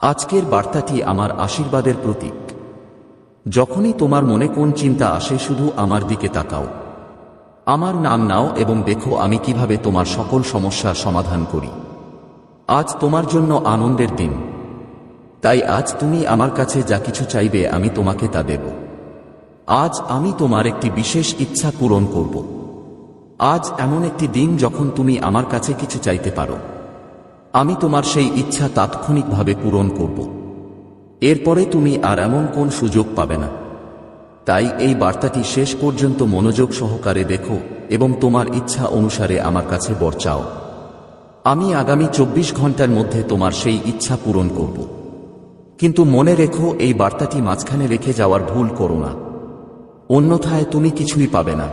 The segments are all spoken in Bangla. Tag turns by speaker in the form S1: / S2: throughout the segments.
S1: আজকের বার্তাটি আমার আশীর্বাদের প্রতীক। যখনই তোমার মনে কোন চিন্তা আসে শুধু আমার দিকে তাকাও। আমার নাম নাও এবং দেখো আমি কীভাবে তোমার সকল সমস্যার সমাধান করি। আজ তোমার জন্য আনন্দের দিন। তাই আজ তুমি আমার কাছে যা কিছু চাইবে আমি তোমাকে তা দেব। আজ আমি তোমার একটি বিশেষ ইচ্ছা পূরণ করব। আজ এমন একটি দিন যখন তুমি আমার কাছে কিছু চাইতে পারো। আমি তোমার সেই ইচ্ছা তাৎক্ষণিকভাবে পূরণ করব। এরপরে তুমি আর এমন কোন সুযোগ পাবে না। তাই এই বার্তাটি শেষ পর্যন্ত মনোযোগ সহকারে দেখো এবং তোমার ইচ্ছা অনুসারে আমার কাছে বর চাও। আমি আগামী চব্বিশ ঘণ্টার মধ্যে তোমার সেই ইচ্ছা পূরণ করব। কিন্তু মনে রেখো, এই বার্তাটি মাঝখানে রেখে যাওয়ার ভুল করো না। অন্যথায় তুমি কিছুই পাবে না।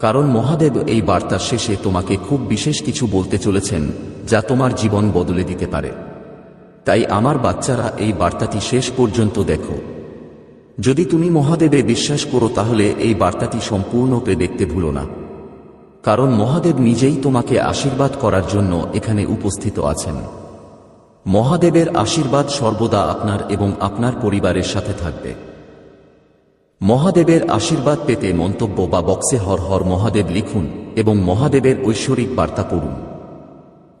S1: কারণ মহাদেব এই বার্তার শেষে তোমাকে খুব বিশেষ কিছু বলতে চলেছেন। যা তোমার জীবন বদলে দিতে পারে। তাই আমার বাচ্চারা এই বার্তাটি শেষ পর্যন্ত দেখো। যদি তুমি মহাদেবে বিশ্বাস করো, তাহলে এই বার্তাটি সম্পূর্ণরূপে দেখতে ভুলো না। কারণ মহাদেব নিজেই তোমাকে আশীর্বাদ করার জন্য এখানে উপস্থিত আছেন। মহাদেবের আশীর্বাদ সর্বদা আপনার এবং আপনার পরিবারের সাথে থাকবে। মহাদেবের আশীর্বাদ পেতে মন্তব্য বা বক্সে হর হর মহাদেব লিখুন এবং মহাদেবের ঐশ্বরিক বার্তা পড়ুন।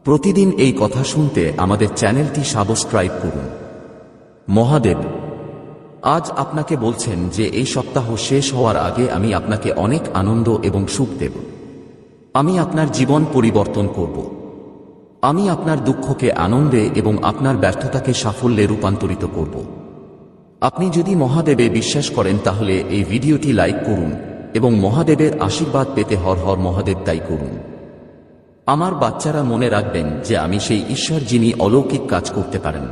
S1: প্রতিদিন এই কথা শুনতে আমাদের চ্যানেলটি সাবস্ক্রাইব করুন। মহাদেব, আজ আপনাকে বলছেন যে এই সপ্তাহ শেষ হওয়ার আগে আমি আপনাকে অনেক আনন্দ এবং সুখ দেব। আমি আপনার জীবন পরিবর্তন করব। আমি আপনার দুঃখকে আনন্দে এবং আপনার ব্যর্থতাকে সাফল্যে রূপান্তরিত করব। আপনি যদি মহাদেবে বিশ্বাস করেন তাহলে এই ভিডিওটি লাইক করুন এবং মহাদেবের আশীর্বাদ পেতে হর হর মহাদেব তাই করুন। আমার বাচ্চারা মনে রাখবেন যে আমি সেই ঈশ্বর যিনি অলৌকিক কাজ করতে পারেন।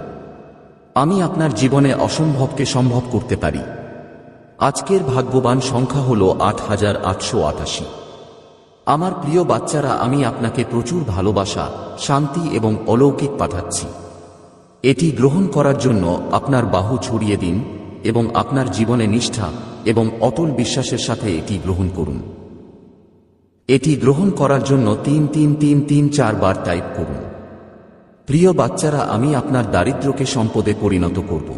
S1: আমি আপনার জীবনে অসম্ভবকে সম্ভব করতে পারি। আজকের ভাগ্যবান সংখ্যা হল আট হাজার আটশো আটাশি। আমার প্রিয় বাচ্চারা, আমি আপনাকে প্রচুর ভালোবাসা, শান্তি এবং অলৌকিক পাঠাচ্ছি। এটি গ্রহণ করার জন্য আপনার বাহু ছড়িয়ে দিন এবং আপনার জীবনে নিষ্ঠা এবং অটল বিশ্বাসের সাথে এটি গ্রহণ করুন। এটি গ্রহণ করার জন্য তিন তিন তিন তিন, চারবার টাইপ করুন। প্রিয় বাচ্চারা, আমি আপনার দারিদ্র্যকে সম্পদে পরিণত করব।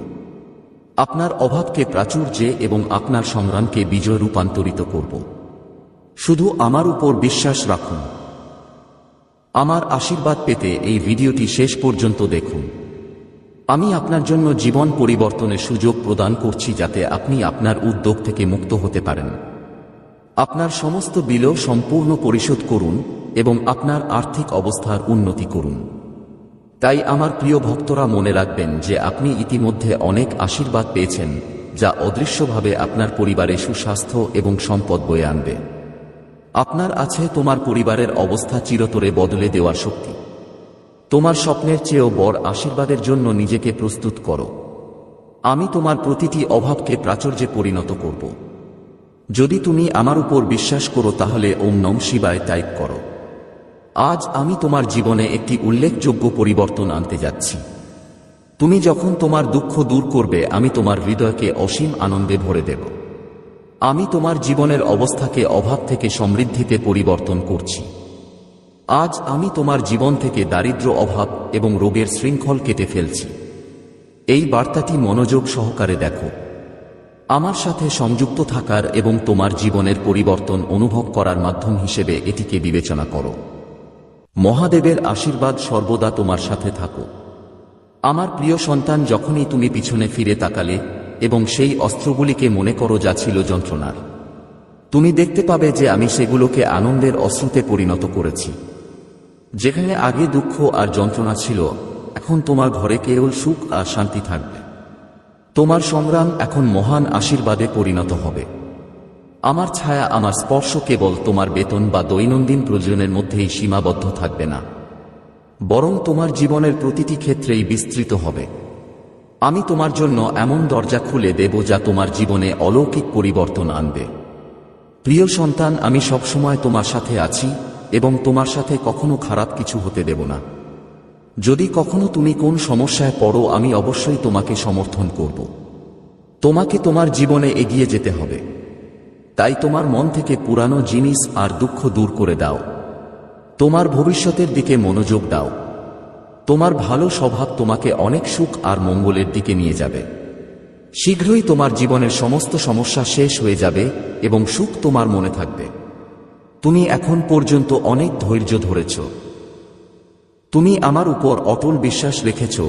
S1: আপনার অভাবকে প্রাচুর্যে এবং আপনার সংগ্রামকে বিজয় রূপান্তরিত করব। শুধু আমার উপর বিশ্বাস রাখুন। আমার আশীর্বাদ পেতে এই ভিডিওটি শেষ পর্যন্ত দেখুন। আমি আপনার জন্য জীবন পরিবর্তনের সুযোগ প্রদান করছি যাতে আপনি আপনার উদ্যোগ থেকে মুক্ত হতে পারেন। আপনার সমস্ত বিলও সম্পূর্ণ পরিশোধ করুন এবং আপনার আর্থিক অবস্থার উন্নতি করুন। তাই আমার প্রিয় ভক্তরা মনে রাখবেন যে আপনি ইতিমধ্যে অনেক আশীর্বাদ পেয়েছেন, যা অদৃশ্যভাবে আপনার পরিবারে সুস্বাস্থ্য এবং সম্পদ বয়ে আনবে। আপনার আছে তোমার পরিবারের অবস্থা চিরতরে বদলে দেওয়ার শক্তি। তোমার স্বপ্নের চেয়েও বড় আশীর্বাদের জন্য নিজেকে প্রস্তুত করো। আমি তোমার প্রতিটি অভাবকে প্রাচুর্যে পরিণত করব। যদি তুমি আমার উপর বিশ্বাস করো তাহলে ওম নম শিবায় টাইপ করো। আজ আমি তোমার জীবনে একটি উল্লেখযোগ্য পরিবর্তন আনতে যাচ্ছি। তুমি যখন তোমার দুঃখ দূর করবে, আমি তোমার হৃদয়কে অসীম আনন্দে ভরে দেব। আমি তোমার জীবনের অবস্থাকে অভাব থেকে সমৃদ্ধিতে পরিবর্তন করছি। আজ আমি তোমার জীবন থেকে দারিদ্র অভাব এবং রোগের শৃঙ্খল কেটে ফেলছি। এই বার্তাটি মনোযোগ সহকারে দেখো। আমার সাথে সংযুক্ত থাকার এবং তোমার জীবনের পরিবর্তন অনুভব করার মাধ্যম হিসেবে এটিকে বিবেচনা করো। মহাদেবের আশীর্বাদ সর্বদা তোমার সাথে থাকো। আমার প্রিয় সন্তান, যখনই তুমি পিছনে ফিরে তাকালে এবং সেই অস্ত্রগুলিকে মনে করো যা ছিল যন্ত্রণার, তুমি দেখতে পাবে যে আমি সেগুলোকে আনন্দের অশ্রুতে পরিণত করেছি। যেখানে আগে দুঃখ আর যন্ত্রণা ছিল, এখন তোমার ঘরে কেবল সুখ আর শান্তি থাকবে। তোমার সংগ্রাম এখন মহান আশীর্বাদে পরিণত হবে। আমার ছায়া, আমার স্পর্শ কেবল তোমার বেতন বা দৈনন্দিন প্রয়োজনের মধ্যেই সীমাবদ্ধ থাকবে না। বরং তোমার জীবনের প্রতিটি ক্ষেত্রেই বিস্তৃত হবে। আমি তোমার জন্য এমন দরজা খুলে দেব যা তোমার জীবনে অলৌকিক পরিবর্তন আনবে। প্রিয় সন্তান, আমি সবসময় তোমার সাথে আছি এবং তোমার সাথে কখনো খারাপ কিছু হতে দেব না। যদি কখনো তুমি কোন সমস্যায় পড়ো, আমি অবশ্যই তোমাকে সমর্থন করব। তোমাকে তোমার জীবনে এগিয়ে যেতে হবে। তাই তোমার মন থেকে পুরানো জিনিস আর দুঃখ দূর করে দাও। তোমার ভবিষ্যতের দিকে মনোযোগ দাও। তোমার ভালো স্বভাব তোমাকে অনেক সুখ আর মঙ্গলের দিকে নিয়ে যাবে। শীঘ্রই তোমার জীবনের সমস্ত সমস্যা শেষ হয়ে যাবে এবং সুখ তোমার মনে থাকবে। তুমি এখন পর্যন্ত অনেক ধৈর্য ধরেছ। তুমি আমার উপর অটল বিশ্বাস রেখেছ,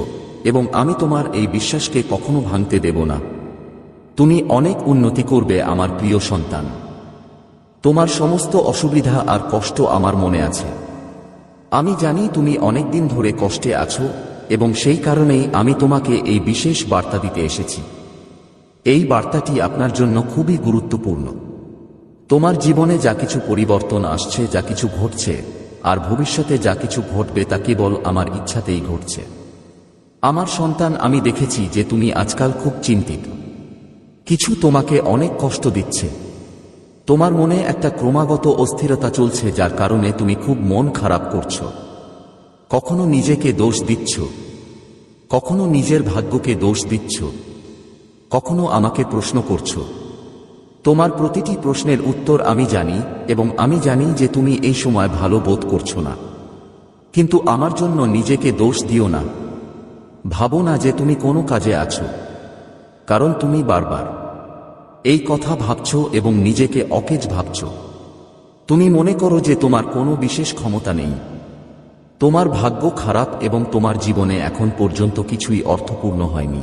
S1: এবং আমি তোমার এই বিশ্বাসকে কখনো ভাঙতে দেব না। তুমি অনেক উন্নতি করবে আমার প্রিয় সন্তান। তোমার সমস্ত অসুবিধা আর কষ্ট আমার মনে আছে। আমি জানি তুমি অনেক দিন ধরে কষ্টে আছো, এবং সেই কারণেই আমি তোমাকে এই বিশেষ বার্তা দিতে এসেছি। এই বার্তাটি আপনার জন্য খুবই গুরুত্বপূর্ণ। তোমার জীবনে যা কিছু পরিবর্তন আসছে, যা কিছু ঘটছে আর ভবিষ্যতে যা কিছু ঘটবে তা কেবল আমার ইচ্ছাতেই ঘটছে। আমার সন্তান, আমি দেখেছি যে তুমি আজকাল খুব চিন্তিত। কিছু তোমাকে অনেক কষ্ট দিচ্ছে। তোমার মনে একটা ক্রমাগত অস্থিরতা চলছে, যার কারণে তুমি খুব মন খারাপ করছ। কখনো নিজেকে দোষ দিচ্ছ। কখনো নিজের ভাগ্যকে দোষ দিচ্ছ। কখনো আমাকে প্রশ্ন করছ। তোমার প্রতিটি প্রশ্নের উত্তর আমি জানি এবং আমি জানি যে তুমি এই সময় ভালো বোধ করছ না। কিন্তু আমার জন্য নিজেকে দোষ দিও না। ভাবো না যে তুমি কোনো কাজে আছো। কারণ তুমি বারবার এই কথা ভাবছ এবং নিজেকে অকেজ ভাবছ। তুমি মনে করো যে তোমার কোনো বিশেষ ক্ষমতা নেই। তোমার ভাগ্য খারাপ এবং তোমার জীবনে এখন পর্যন্ত কিছুই অর্থপূর্ণ হয়নি।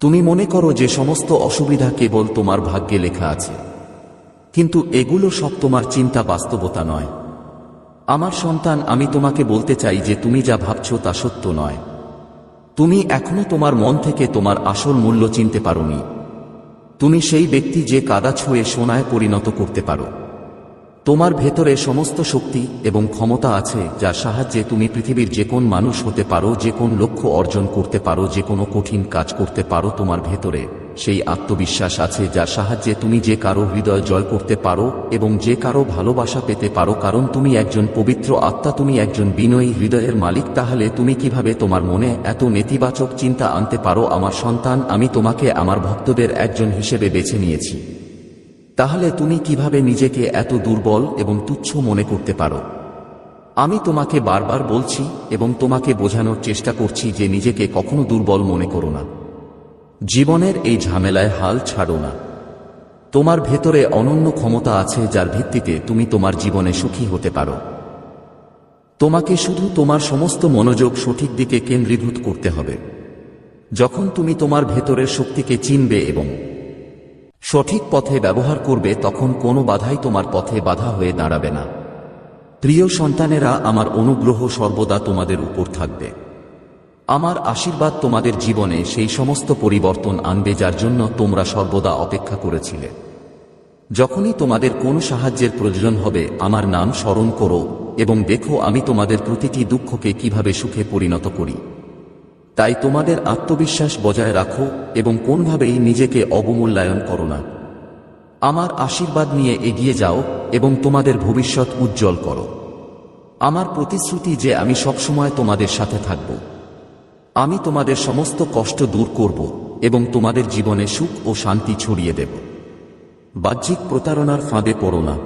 S1: তুমি মনে করো যে সমস্ত অসুবিধা কেবল তোমার ভাগ্যে লেখা আছে। কিন্তু এগুলো সব তোমার চিন্তা বাস্তবতা নয়। আমার সন্তান, আমি তোমাকে বলতে চাই যে তুমি যা ভাবছ তা সত্য নয়। তুমি এখনও তোমার মন থেকে তোমার আসল মূল্য চিনতে পারোনি। তুমি সেই ব্যক্তি যে কাদা ছুঁয়ে সোনায় পরিণত করতে পারো। তোমার ভেতরে সমস্ত শক্তি এবং ক্ষমতা আছে যার সাহায্যে তুমি পৃথিবীর যে কোন মানুষ হতে পারো, যে কোন লক্ষ্য অর্জন করতে পারো, যে কোনো কঠিন কাজ করতে পারো তোমার ভেতরে। সেই আত্মবিশ্বাস আছে যার সাহায্যে তুমি যে কারও হৃদয় জয় করতে পারো এবং যে কারও ভালোবাসা পেতে পারো। কারণ তুমি একজন পবিত্র আত্মা, তুমি একজন বিনয়ী হৃদয়ের মালিক, তাহলে তুমি কীভাবে তোমার মনে এত নেতিবাচক চিন্তা আনতে পারো? আমার সন্তান, আমি তোমাকে আমার ভক্তদের একজন হিসেবে বেছে নিয়েছি। তাহলে তুমি কীভাবে নিজেকে এত দুর্বল এবং তুচ্ছ মনে করতে পারো? আমি তোমাকে বারবার বলছি এবং তোমাকে বোঝানোর চেষ্টা করছি যে নিজেকে কখনো দুর্বল মনে করো না। জীবনের এই ঝামেলায় হাল ছাড়ো না। তোমার ভেতরে অনন্য ক্ষমতা আছে যার ভিত্তিতে তুমি তোমার জীবনে সুখী হতে পারো। তোমাকে শুধু তোমার সমস্ত মনোযোগ সঠিক দিকে কেন্দ্রীভূত করতে হবে। যখন তুমি তোমার ভেতরের শক্তিকে চিনবে এবং সঠিক পথে ব্যবহার করবে তখন কোনো বাধাই তোমার পথে বাধা হয়ে দাঁড়াবে না। প্রিয় সন্তানেরা, আমার অনুগ্রহ সর্বদা তোমাদের উপর থাকবে। আমার আশীর্বাদ তোমাদের জীবনে সেই সমস্ত পরিবর্তন আনবে যার জন্য তোমরা সর্বদা অপেক্ষা করেছিলে। যখনই তোমাদের কোনো সাহায্যের প্রয়োজন হবে, আমার নাম স্মরণ করো এবং দেখো আমি তোমাদের প্রতিটি দুঃখকে কীভাবে সুখে পরিণত করি। তাই তোমাদের আত্মবিশ্বাস বজায় রাখো এবং কোনভাবেই নিজেকে অবমূল্যায়ন করো না। আমার আশীর্বাদ নিয়ে এগিয়ে যাও এবং তোমাদের ভবিষ্যৎ উজ্জ্বল করো। আমার প্রতিশ্রুতি যে আমি সবসময় তোমাদের সাথে থাকব। আমি তোমাদের সমস্ত কষ্ট দূর করব এবং তোমাদের জীবনে সুখ ও শান্তি ছড়িয়ে দেব। বাহ্যিক প্রতারণার ফাঁদে পড়ো না।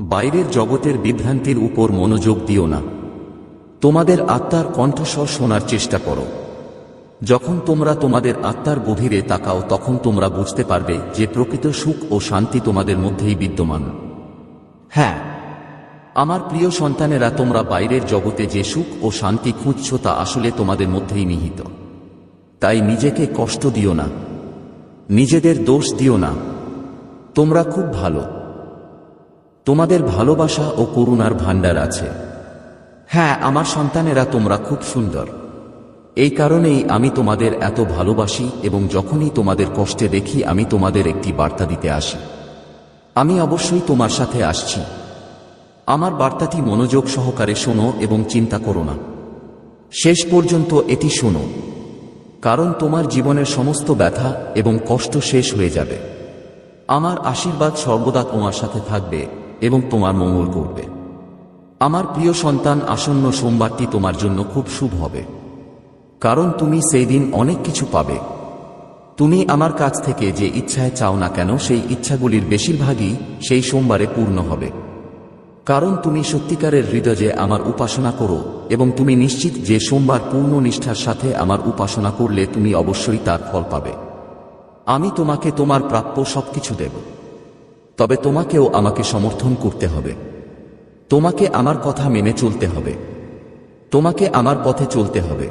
S1: বাইরের জগতের বিভ্রান্তির উপর মনোযোগ দিও না। তোমাদের আত্মার কণ্ঠস্বর শোনার চেষ্টা করো। যখন তোমরা তোমাদের আত্মার গভীরে তাকাও, তখন তোমরা বুঝতে পারবে যে প্রকৃত সুখ ও শান্তি তোমাদের মধ্যেই বিদ্যমান। হ্যাঁ আমার প্রিয় সন্তানেরা, তোমরা বাইরের জগতে যে সুখ ও শান্তি খুঁজছ তা আসলে তোমাদের মধ্যেই নিহিত। তাই নিজেকে কষ্ট দিও না। নিজেদের দোষ দিও না। তোমরা খুব ভালো। তোমাদের ভালোবাসা ও করুণার ভাণ্ডার আছে। হ্যাঁ আমার সন্তানেরা তোমরা খুব সুন্দর। এই কারণেই আমি তোমাদের এত ভালোবাসি এবং যখনই তোমাদের কষ্টে দেখি আমি তোমাদের একটি বার্তা দিতে আসি। আমি অবশ্যই তোমার সাথে আসছি। আমার বার্তাটি মনোযোগ সহকারে শোনো এবং চিন্তা করো না। শেষ পর্যন্ত এটি শোনো। কারণ তোমার জীবনের সমস্ত ব্যথা এবং কষ্ট শেষ হয়ে যাবে। আমার আশীর্বাদ সর্বদা তোমার সাথে থাকবে এবং তোমার মঙ্গল করবে। আমার প্রিয় সন্তান, আসন্ন সোমবারটি তোমার জন্য খুব শুভ হবে। কারণ তুমি সেই দিন অনেক কিছু পাবে। তুমি আমার কাছ থেকে যে ইচ্ছায় চাও না কেন, সেই ইচ্ছাগুলির বেশিরভাগই সেই সোমবারে পূর্ণ হবে। কারণ তুমি সত্যিকারের হৃদয়ে আমার উপাসনা করো, এবং তুমি নিশ্চিত যে সোমবার পূর্ণ নিষ্ঠার সাথে আমার উপাসনা করলে তুমি অবশ্যই তার ফল পাবে। আমি তোমাকে তোমার প্রাপ্য সবকিছু দেব। তবে তোমাকেও আমাকে সমর্থন করতে হবে। তোমাকে আমার কথা মেনে চলতে হবে। তোমাকে আমার পথে চলতে হবে।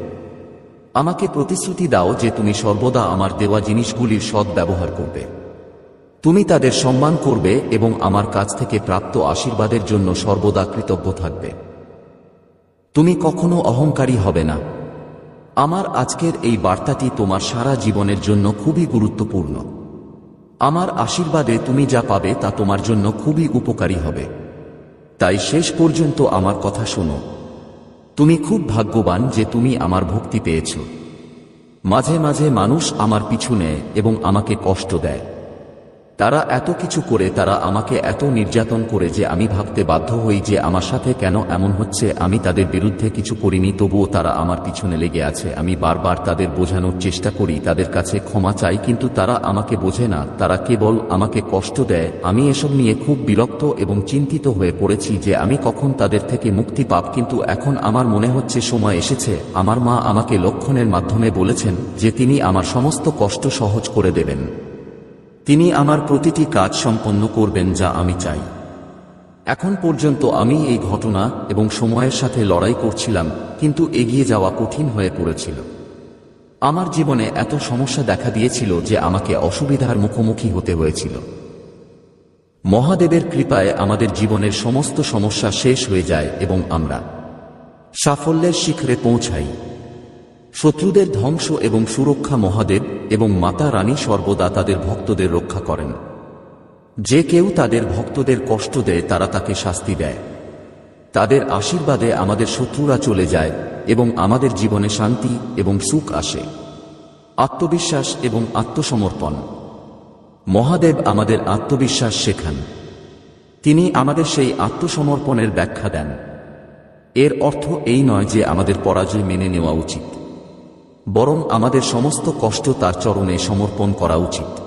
S1: আমাকে প্রতিশ্রুতি দাও যে তুমি সর্বদা আমার দেওয়া জিনিসগুলির সৎ ব্যবহার করবে। তুমি তাদের সম্মান করবে এবং আমার কাছ থেকে প্রাপ্ত আশীর্বাদের জন্য সর্বদা কৃতজ্ঞ থাকবে। তুমি কখনো অহংকারী হবে না। আমার আজকের এই বার্তাটি তোমার সারা জীবনের জন্য খুবই গুরুত্বপূর্ণ। আমার আশীর্বাদে তুমি যা পাবে তা তোমার জন্য খুবই উপকারী হবে। তাই শেষ পর্যন্ত আমার কথা শোনো। তুমি খুব ভাগ্যবান যে তুমি আমার ভক্তি পেয়েছ। মাঝে মাঝে মানুষ আমার পিছু নেয় এবং আমাকে কষ্ট দেয়। তারা এত কিছু করে, তারা আমাকে এত নির্যাতন করে যে আমি ভাবতে বাধ্য হই যে আমার সাথে কেন এমন হচ্ছে, আমি তাদের বিরুদ্ধে কিছু করিনি, তবুও তারা আমার পিছনে লেগে আছে। আমি বারবার তাদের বোঝানোর চেষ্টা করি, তাদের কাছে ক্ষমা চাই, কিন্তু তারা আমাকে বোঝে না। তারা কেবল আমাকে কষ্ট দেয়। আমি এসব নিয়ে খুব বিরক্ত এবং চিন্তিত হয়ে পড়েছি যে আমি কখন তাদের থেকে মুক্তি পাব, কিন্তু এখন আমার মনে হচ্ছে সময় এসেছে। আমার মা আমাকে লক্ষণের মাধ্যমে বলেছেন যে তিনি আমার সমস্ত কষ্ট সহজ করে দেবেন। তিনি আমার প্রতিটি কাজ সম্পন্ন করবেন যা আমি চাই। এখন পর্যন্ত আমি এই ঘটনা এবং সময়ের সাথে লড়াই করছিলাম, কিন্তু এগিয়ে যাওয়া কঠিন হয়ে পড়েছিল। আমার জীবনে এত সমস্যা দেখা দিয়েছিল যে আমাকে অসুবিধার মুখোমুখি হতে হয়েছিল। মহাদেবের কৃপায় আমাদের জীবনের সমস্ত সমস্যা শেষ হয়ে যায় এবং আমরা সাফল্যের শিখরে পৌঁছাই। শত্রুদের ধ্বংস এবং সুরক্ষা মহাদেব এবং মাতা রানী সর্বদা তাদের ভক্তদের রক্ষা করেন। যে কেউ তাদের ভক্তদের কষ্ট দেয়, তারা তাকে শাস্তি দেয়। তাদের আশীর্বাদে আমাদের শত্রুরা চলে যায় এবং আমাদের জীবনে শান্তি এবং সুখ আসে। আত্মবিশ্বাস এবং আত্মসমর্পণ। মহাদেব আমাদের আত্মবিশ্বাস শেখান। তিনি আমাদের সেই আত্মসমর্পণের ব্যাখ্যা দেন। এর অর্থ এই নয় যে আমাদের পরাজয় মেনে নেওয়া উচিত। বরং আমাদের সমস্ত কষ্ট তার চরণে সমর্পণ করা উচিত।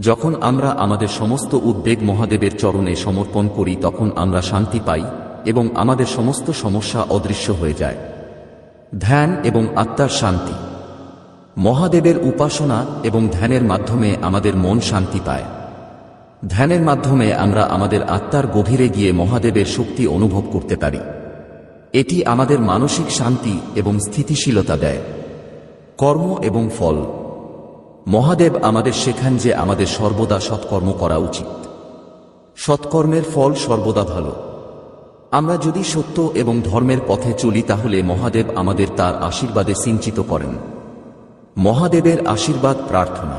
S1: যখন আমরা আমাদের সমস্ত উদ্বেগ মহাদেবের চরণে সমর্পণ করি, তখন আমরা শান্তি পাই এবং আমাদের সমস্ত সমস্যা অদৃশ্য হয়ে যায়। ধ্যান এবং আত্মার শান্তি। মহাদেবের উপাসনা এবং ধ্যানের মাধ্যমে আমাদের মন শান্তি পায়। ধ্যানের মাধ্যমে আমরা আমাদের আত্মার গভীরে গিয়ে মহাদেবের শক্তি অনুভব করতে পারি। এটি আমাদের মানসিক শান্তি এবং স্থিতিশীলতা দেয়। কর্ম এবং ফল। মহাদেব আমাদের শেখান যে আমাদের সর্বদা সৎকর্ম করা উচিত। সৎকর্মের ফল সর্বদা ভালো। আমরা যদি সত্য এবং ধর্মের পথে চলি তাহলে মহাদেব আমাদের তার আশীর্বাদে সিঞ্চিত করেন। মহাদেবের আশীর্বাদ প্রার্থনা।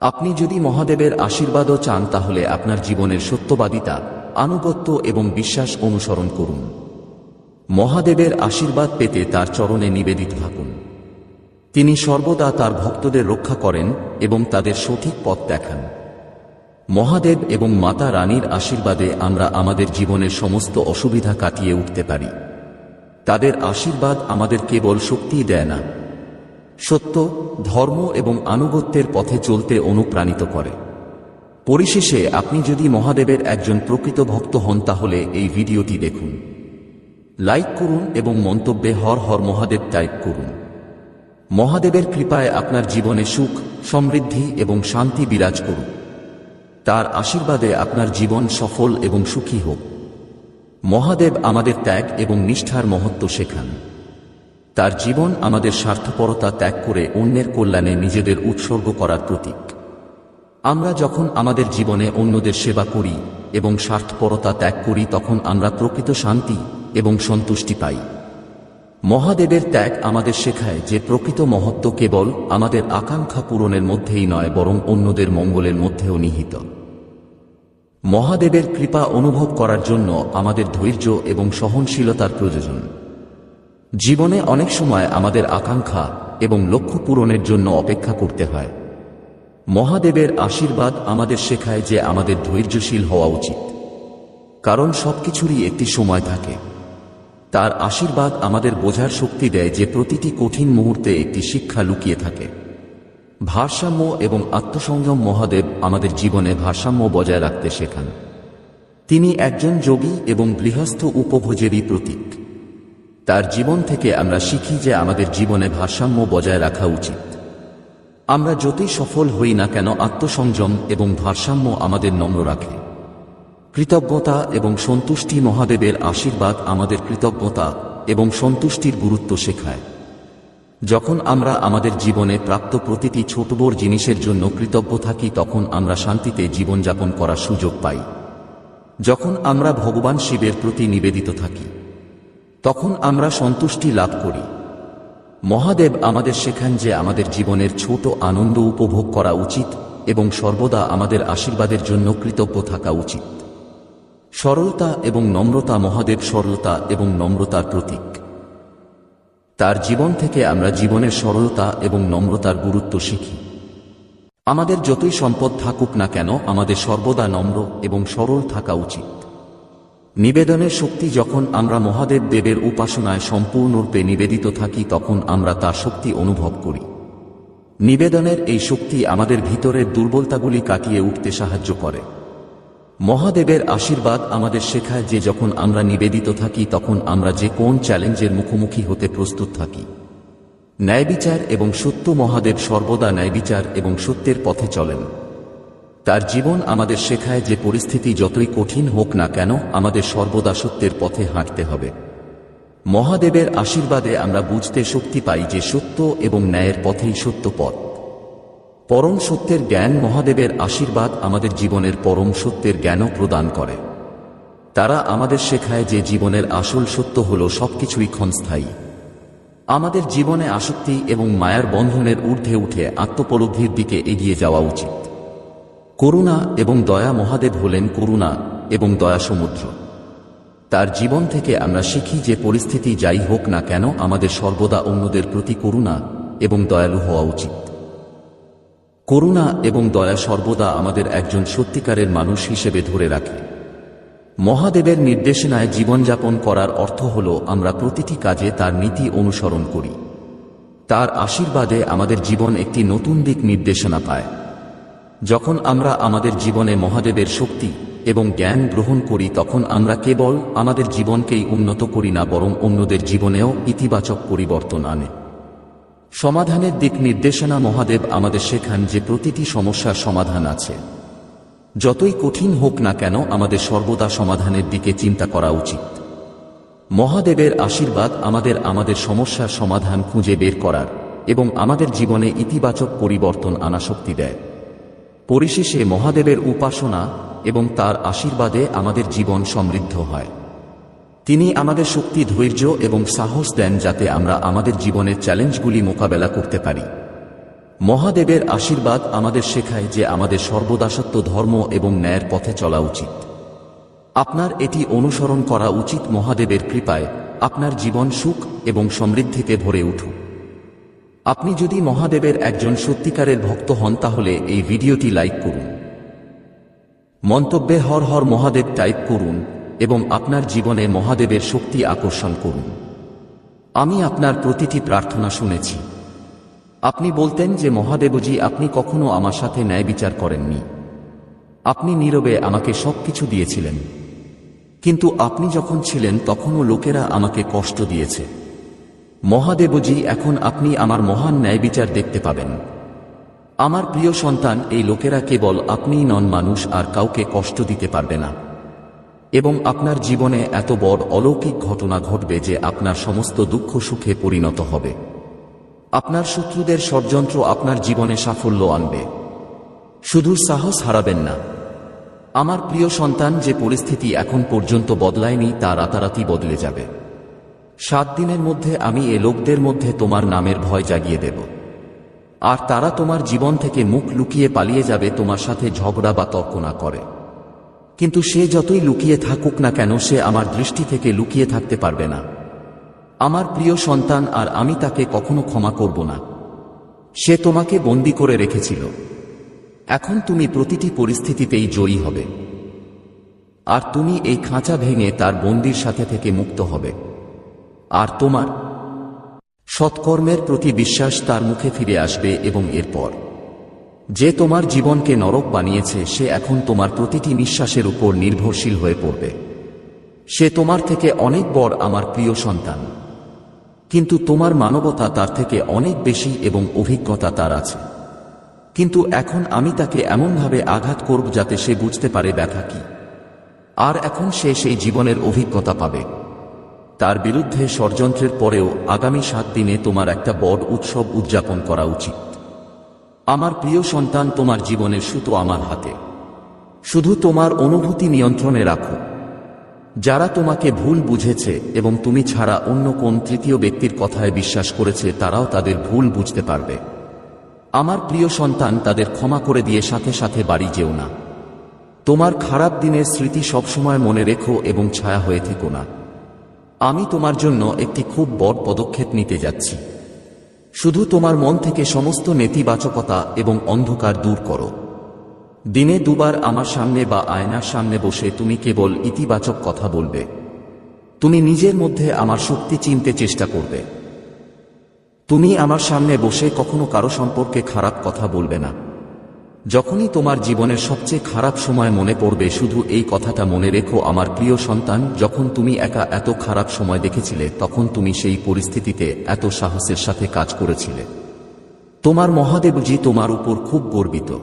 S1: আপনি যদি মহাদেবের আশীর্বাদও চান তাহলে আপনার জীবনের সত্যবাদিতা, আনুগত্য এবং বিশ্বাস অনুসরণ করুন। মহাদেবের আশীর্বাদ পেতে তার চরণে নিবেদিত থাকুন। তিনি সর্বদা তার ভক্তদের রক্ষা করেন এবং তাদের সঠিক পথ দেখান। মহাদেব এবং মাতা রানীর আশীর্বাদে আমরা আমাদের জীবনের সমস্ত অসুবিধা কাটিয়ে উঠতে পারি। তাদের আশীর্বাদ আমাদের কেবল শক্তি দেয় না। সত্য, ধর্ম এবং আনুগত্যের পথে চলতে অনুপ্রাণিত করে। পরিশেষে আপনি যদি মহাদেবের একজন প্রকৃত ভক্ত হন তাহলে এই ভিডিওটি দেখুন। লাইক করুন এবং মন্তব্যে হর হর মহাদেব টাইপ করুন। মহাদেবের কৃপায় আপনার জীবনে সুখ, সমৃদ্ধি এবং শান্তি বিরাজ করুন তার আশীর্বাদে আপনার জীবন সফল এবং সুখী হোক। মহাদেব আমাদের ত্যাগ এবং নিষ্ঠার মহত্ব শেখান। তার জীবন আমাদের স্বার্থপরতা ত্যাগ করে অন্যের কল্যাণে নিজেদের উৎসর্গ করার প্রতীক। আমরা যখন আমাদের জীবনে অন্যদের সেবা করি এবং স্বার্থপরতা ত্যাগ করি, তখন আমরা প্রকৃত শান্তি এবং সন্তুষ্টি পাই। মহাদেবের ত্যাগ আমাদের শেখায় যে প্রকৃত মহত্ব কেবল আমাদের আকাঙ্ক্ষা পূরণের মধ্যেই নয়, বরং অন্যদের মঙ্গলের মধ্যেও নিহিত। মহাদেবের কৃপা অনুভব করার জন্য আমাদের ধৈর্য এবং সহনশীলতার প্রয়োজন। জীবনে অনেক সময় আমাদের আকাঙ্ক্ষা এবং লক্ষ্য পূরণের জন্য অপেক্ষা করতে হয়। মহাদেবের আশীর্বাদ আমাদের শেখায় যে আমাদের ধৈর্যশীল হওয়া উচিত। কারণ সবকিছুরই একটি সময় থাকে। তার আশীর্বাদ আমাদের বোঝার শক্তি দেয় যে প্রতিটি কঠিন মুহূর্তে একটি শিক্ষা লুকিয়ে থাকে। ভারসাম্য এবং আত্মসংযম মহাদেব আমাদের জীবনে ভারসাম্য বজায় রাখতে শেখান। তিনি একজন যোগী এবং গৃহস্থ উপভোজেরই প্রতীক। তার জীবন থেকে আমরা শিখি যে আমাদের জীবনে ভারসাম্য বজায় রাখা উচিত। আমরা যতই সফল হই না কেন আত্মসংযম এবং ভারসাম্য আমাদের নম্র রাখে। কৃতজ্ঞতা এবং সন্তুষ্টি মহাদেবের আশীর্বাদ আমাদের কৃতজ্ঞতা এবং সন্তুষ্টির গুরুত্ব শেখায়। যখন আমরা আমাদের জীবনে প্রাপ্ত প্রতিটি ছোট বড় জিনিসের জন্য কৃতজ্ঞ থাকি, তখন আমরা শান্তিতে জীবনযাপন করার সুযোগ পাই। যখন আমরা ভগবান শিবের প্রতি নিবেদিত থাকি, তখন আমরা সন্তুষ্টি লাভ করি। মহাদেব আমাদের শেখান যে আমাদের জীবনের ছোট আনন্দ উপভোগ করা উচিত এবং সর্বদা আমাদের আশীর্বাদের জন্য কৃতজ্ঞ থাকা উচিত। সরলতা এবং নম্রতা মহাদেব সরলতা এবং নম্রতার প্রতীক। তার জীবন থেকে আমরা জীবনের সরলতা এবং নম্রতার গুরুত্ব শিখি। আমাদের যতই সম্পদ থাকুক না কেন, আমাদের সর্বদা নম্র এবং সরল থাকা উচিত। নিবেদনের শক্তি যখন আমরা মহাদেব দেবের উপাসনায় সম্পূর্ণরূপে নিবেদিত থাকি, তখন আমরা তার শক্তি অনুভব করি। নিবেদনের এই শক্তি আমাদের ভিতরের দুর্বলতাগুলি কাটিয়ে উঠতে সাহায্য করে। মহাদেবের আশীর্বাদ আমাদের শেখায় যে যখন আমরা নিবেদিত থাকি, তখন আমরা যে কোন চ্যালেঞ্জের মুখোমুখি হতে প্রস্তুত থাকি। ন্যায়বিচার এবং সত্য মহাদেব সর্বদা ন্যায়বিচার এবং সত্যের পথে চলেন। তার জীবন আমাদের শেখায় যে পরিস্থিতি যতই কঠিন হোক না কেন, আমাদের সর্বদা সত্যের পথে হাঁটতে হবে। মহাদেবের আশীর্বাদে আমরা বুঝতে শক্তি পাই যে সত্য এবং ন্যায়ের পথেই সত্য পথ। পরম সত্যের জ্ঞান মহাদেবের আশীর্বাদ আমাদের জীবনের পরম সত্যের জ্ঞানও প্রদান করে। তারা আমাদের শেখায় যে জীবনের আসল সত্য হল সবকিছুই ক্ষণস্থায়ী। আমাদের জীবনে আসক্তি এবং মায়ার বন্ধনের ঊর্ধ্বে উঠে আত্মপলব্ধির দিকে এগিয়ে যাওয়া উচিত। করুণা এবং দয়া মহাদেব হলেন করুণা এবং দয়া সমুদ্র। তার জীবন থেকে আমরা শিখি যে পরিস্থিতি যাই হোক না কেন আমাদের সর্বদা অন্যদের প্রতি করুণা এবং দয়ালু হওয়া উচিত। করুণা এবং দয়া সর্বদা আমাদের একজন সত্যিকারের মানুষ হিসেবে ধরে রাখে। মহাদেবের নির্দেশনায় জীবনযাপন করার অর্থ হল আমরা প্রতিটি কাজে তার নীতি অনুসরণ করি। তার আশীর্বাদে আমাদের জীবন একটি নতুন দিক নির্দেশনা পায়। যখন আমরা আমাদের জীবনে মহাদেবের শক্তি এবং জ্ঞান গ্রহণ করি, তখন আমরা কেবল আমাদের জীবনকেই উন্নত করি না, বরং অন্যদের জীবনেও ইতিবাচক পরিবর্তন আনে। সমাধানের দিক নির্দেশনা মহাদেব আমাদের শেখান যে প্রতিটি সমস্যার সমাধান আছে। যতই কঠিন হোক না কেন আমাদের সর্বদা সমাধানের দিকে চিন্তা করা উচিত। মহাদেবের আশীর্বাদ আমাদের আমাদের সমস্যার সমাধান খুঁজে বের করার এবং আমাদের জীবনে ইতিবাচক পরিবর্তন আনা শক্তি দেয়। পরিশেষে মহাদেবের উপাসনা এবং তার আশীর্বাদে আমাদের জীবন সমৃদ্ধ হয়। তিনি আমাদের শক্তি, ধৈর্য এবং সাহস দেন যাতে আমরা আমাদের জীবনের চ্যালেঞ্জগুলি মোকাবেলা করতে পারি। মহাদেবের আশীর্বাদ আমাদের শেখায় যে আমাদের সর্বদাসত্ব, ধর্ম এবং ন্যায়ের পথে চলা উচিত। আপনার এটি অনুসরণ করা উচিত মহাদেবের কৃপায়। আপনার জীবন সুখ এবং সমৃদ্ধিতে ভরে উঠুক। আপনি যদি মহাদেবের একজন সত্যিকারের ভক্ত হন, তাহলে এই ভিডিওটি লাইক করুন। মন্তব্যে হর হর মহাদেব টাইপ করুন। এবং আপনার জীবনে মহাদেবের শক্তি আকর্ষণ করুন। আমি আপনার প্রতিটি প্রার্থনা শুনেছি। আপনি বলতেন যে, মহাদেবজি, আপনি কখনো আমার সাথে ন্যায় বিচার করেননি। আপনি নীরবে আমাকে সবকিছু দিয়েছিলেন। কিন্তু আপনি যখন ছিলেন, তখনও লোকেরা আমাকে কষ্ট দিয়েছে। মহাদেবজি, এখন আপনি আমার মহান ন্যায় বিচার দেখতে পাবেন। আমার প্রিয় সন্তান, এই লোকেরা কেবল আপনিই নন মানুষ, আর কাউকে কষ্ট দিতে পারবে না। এবং আপনার জীবনে এত বড় অলৌকিক ঘটনা ঘটবে যে আপনার সমস্ত দুঃখ সুখে পরিণত হবে। আপনার শত্রুদের ষড়যন্ত্র আপনার জীবনে সাফল্য আনবে। শুধু সাহস হারাবেন না। আমার প্রিয় সন্তান, যে পরিস্থিতি এখন পর্যন্ত বদলায়নি, তা রাতারাতি বদলে যাবে। সাত দিনের মধ্যে আমি এ লোকদের মধ্যে তোমার নামের ভয় জাগিয়ে দেব। আর তারা তোমার জীবন থেকে মুখ লুকিয়ে পালিয়ে যাবে, তোমার সাথে ঝগড়া বা তর্ক না করে। কিন্তু সে যতই লুকিয়ে থাকুক না কেন, সে আমার দৃষ্টি থেকে লুকিয়ে থাকতে পারবে না। আমার প্রিয় সন্তান, আর আমি তাকে কখনো ক্ষমা করব না। সে তোমাকে বন্দি করে রেখেছিল। এখন তুমি প্রতিটি পরিস্থিতিতেই জয়ী হবে। আর তুমি এই খাঁচা ভেঙে তার বন্দির সাথে থেকে মুক্ত হবে। আর তোমার সৎকর্মের প্রতি বিশ্বাস তার মুখে ফিরে আসবে এবং এরপর যে তোমার জীবনকে নরক বানিয়েছে, সে এখন তোমার প্রতিটি নিঃশ্বাসের উপর নির্ভরশীল হয়ে পড়বে। সে তোমার থেকে অনেক বড় আমার প্রিয় সন্তান। কিন্তু তোমার মানবতা তার থেকে অনেক বেশি এবং অভিজ্ঞতা তার আছে। কিন্তু এখন আমি তাকে এমনভাবে আঘাত করব যাতে সে বুঝতে পারে ব্যথা কি। আর এখন সে সেই জীবনের অভিজ্ঞতা পাবে। তার বিরুদ্ধে ষড়যন্ত্রের পরেও আগামী সাত দিনে তোমার একটা বড় উৎসব উদযাপন করা উচিত। আমার প্রিয় সন্তান, তোমার জীবনের সুতো আমার হাতে। শুধু তোমার অনুভূতি নিয়ন্ত্রণে রাখো। যারা তোমাকে ভুল বুঝেছে এবং তুমি ছাড়া অন্য কোন তৃতীয় ব্যক্তির কথায় বিশ্বাস করেছে, তারাও তাদের ভুল বুঝতে পারবে। আমার প্রিয় সন্তান, তাদের ক্ষমা করে দিয়ে সাথে সাথে বাড়ি যেও না। তোমার খারাপ দিনের স্মৃতি সবসময় মনে রেখো এবং ছায়া হয়ে থেকো না। আমি তোমার জন্য একটি খুব বড় পদক্ষেপ নিতে যাচ্ছি। শুধু তোমার মন থেকে সমস্ত নেতিবাচকতা এবং অন্ধকার দূর করো। দিনে দুবার আমার সামনে বা আয়নার সামনে বসে তুমি কেবল ইতিবাচক কথা বলবে। তুমি নিজের মধ্যে আমার শক্তি চিনতে চেষ্টা করবে। তুমি আমার সামনে বসে কখনো কারও সম্পর্কে খারাপ কথা বলবে না। যখনই তোমার জীবনের সবচেয়ে খারাপ সময় মনে পড়বে, শুধু এই কথাটা মনে রেখো, আমার প্রিয় সন্তান, যখন তুমি একা এত খারাপ সময় দেখেছিলে, তখন তুমি সেই পরিস্থিতিতে এত সাহসের সাথে কাজ করেছিলে। তোমার মহাদেবজি তোমার উপর খুব গর্বিত।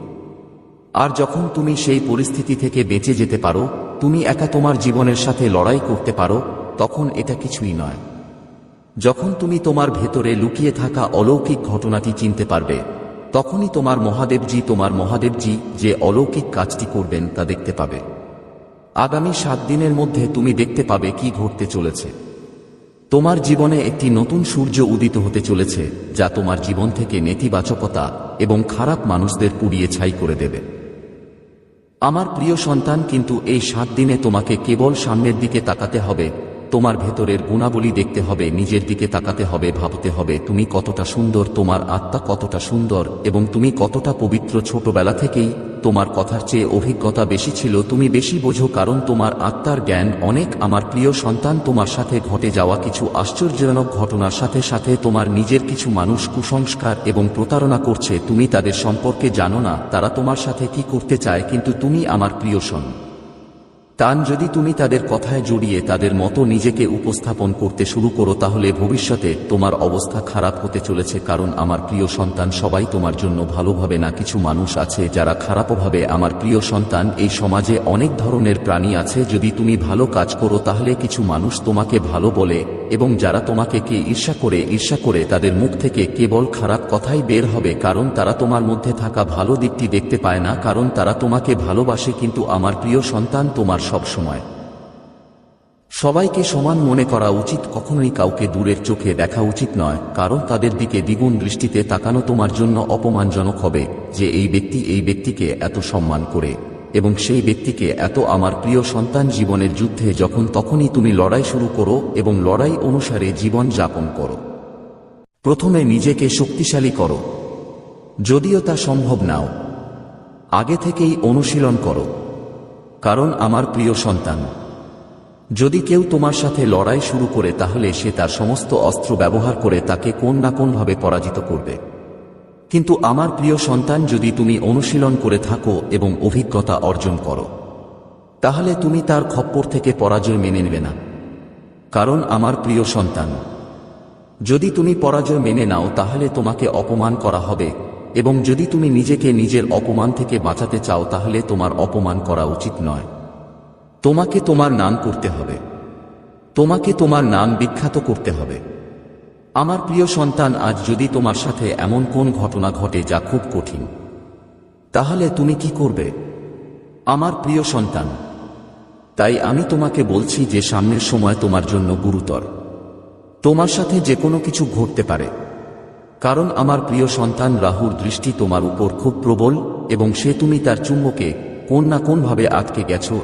S1: আর যখন তুমি সেই পরিস্থিতি থেকে বেঁচে যেতে পারো, তুমি একা তোমার জীবনের সাথে লড়াই করতে পারো, তখন এটা কিছুই নয়। যখন তুমি তোমার ভেতরে লুকিয়ে থাকা অলৌকিক ঘটনাটি চিনতে পারবে তখনই তোমার মহাদেবজি তোমার মহাদেবজি যে অলৌকিক কাজটি করবেন তা দেখতে পাবে। আগামী সাত দিনের মধ্যে তুমি দেখতে পাবে কি ঘটতে চলেছে। তোমার জীবনে একটি নতুন সূর্য উদিত হতে চলেছে, যা তোমার জীবন থেকে নেতিবাচকতা এবং খারাপ মানুষদের পুড়িয়ে ছাই করে দেবে। আমার প্রিয় সন্তান, কিন্তু এই সাত দিনে তোমাকে কেবল সামনের দিকে তাকাতে হবে তোমার ভেতরের গুণাবলী দেখতে হবে, নিজের দিকে তাকাতে হবে, ভাবতে হবে, তুমি কতটা সুন্দর, তোমার আত্মা কতটা সুন্দর, এবং তুমি কতটা পবিত্র ছোটবেলা থেকেই, তোমার কথার চেয়ে অভিজ্ঞতা বেশি ছিল, তুমি বেশি বোঝো, কারণ তোমার আত্মার জ্ঞান অনেক, আমার প্রিয় সন্তান, তোমার সাথে ঘটে যাওয়া কিছু আশ্চর্যজনক ঘটনার সাথে সাথে তোমার নিজের কিছু মানুষ কুসংস্কার এবং প্রতারণা করছে, তুমি তাদের সম্পর্কে জানো না, তারা তোমার সাথে কি করতে চায়, কিন্তু তুমি আমার প্রিয় সন। তান যদি তুমি তাদের কথায় জড়িয়ে তাদের মতো নিজেকে উপস্থাপন করতে শুরু করো, তাহলে ভবিষ্যতে তোমার অবস্থা খারাপ হতে চলেছে, কারণ আমার প্রিয় সন্তান সবাই তোমার জন্য ভালোভাবে না কিছু মানুষ আছে যারা খারাপভাবে। আমার প্রিয় সন্তান, এই সমাজে অনেক ধরনের প্রাণী আছে, যদি তুমি ভালো কাজ করো, তাহলে কিছু মানুষ তোমাকে ভালো বলে, এবং যারা তোমাকে কে ঈর্ষা করে ঈর্ষা করে তাদের মুখ থেকে কেবল খারাপ কথাই বের হবে, কারণ তারা তোমার মধ্যে থাকা ভালো দিকটি দেখতে পায় না, কারণ তারা তোমাকে ভালোবাসে, কিন্তু আমার প্রিয় সন্তান তোমার সব সময়। সবাইকে সমান মনে করা উচিত কখনোই কাউকে দূরের চোখে দেখা উচিত নয়, কারণ তাদের দিকে দ্বিগুণ দৃষ্টিতে তাকানো তোমার জন্য অপমানজনক হবে, যে এই ব্যক্তি এই ব্যক্তিকে এত সম্মান করে, এবং সেই ব্যক্তিকে এত আমার প্রিয় সন্তান জীবনের যুদ্ধে যখন তখনই তুমি লড়াই শুরু করো এবং লড়াই অনুসারে জীবন যাপন করো। প্রথমে নিজেকে শক্তিশালী করো। যদিও তা সম্ভব নাও। আগে থেকেই অনুশীলন করো। কারণ আমার প্রিয় সন্তান। যদি কেউ তোমার সাথে লড়াই শুরু করে, তাহলে সে তার সমস্ত অস্ত্র ব্যবহার করে তাকে কোন না কোনভাবে পরাজিত করবে। কিন্তু আমার প্রিয় সন্তান, যদি তুমি অনুশীলন করে থাকো এবং অভিজ্ঞতা অর্জন করো, তাহলে তুমি তার খপ্পর থেকে পরাজয় মেনে নেবে না। কারণ আমার প্রিয় সন্তান, যদি তুমি পরাজয় মেনে নাও, তাহলে তোমাকে অপমান করা হবে। এবং যদি তুমি নিজেকে নিজের অপমান থেকে বাঁচাতে চাও, তাহলে তোমার অপমান করা উচিত নয়। তোমাকে তোমার নাম করতে হবে। তোমাকে তোমার নাম বিখ্যাত করতে হবে। আমার প্রিয় সন্তান, আজ যদি তোমার সাথে এমন কোন ঘটনা ঘটে যা খুব কঠিন, তাহলে তুমি কি করবে? আমার প্রিয় সন্তান, তাই আমি তোমাকে বলছি যে সামনের সময় তোমার জন্য গুরুতর। তোমার সাথে যে কোনো কিছু ঘটতে পারে। কারণ আমার প্রিয় সন্তান রাহুর দৃষ্টি তোমার উপর খুব প্রবল, এবং সে তুমি তার চুম্বকে কোন না কোনভাবে আটকে গেছো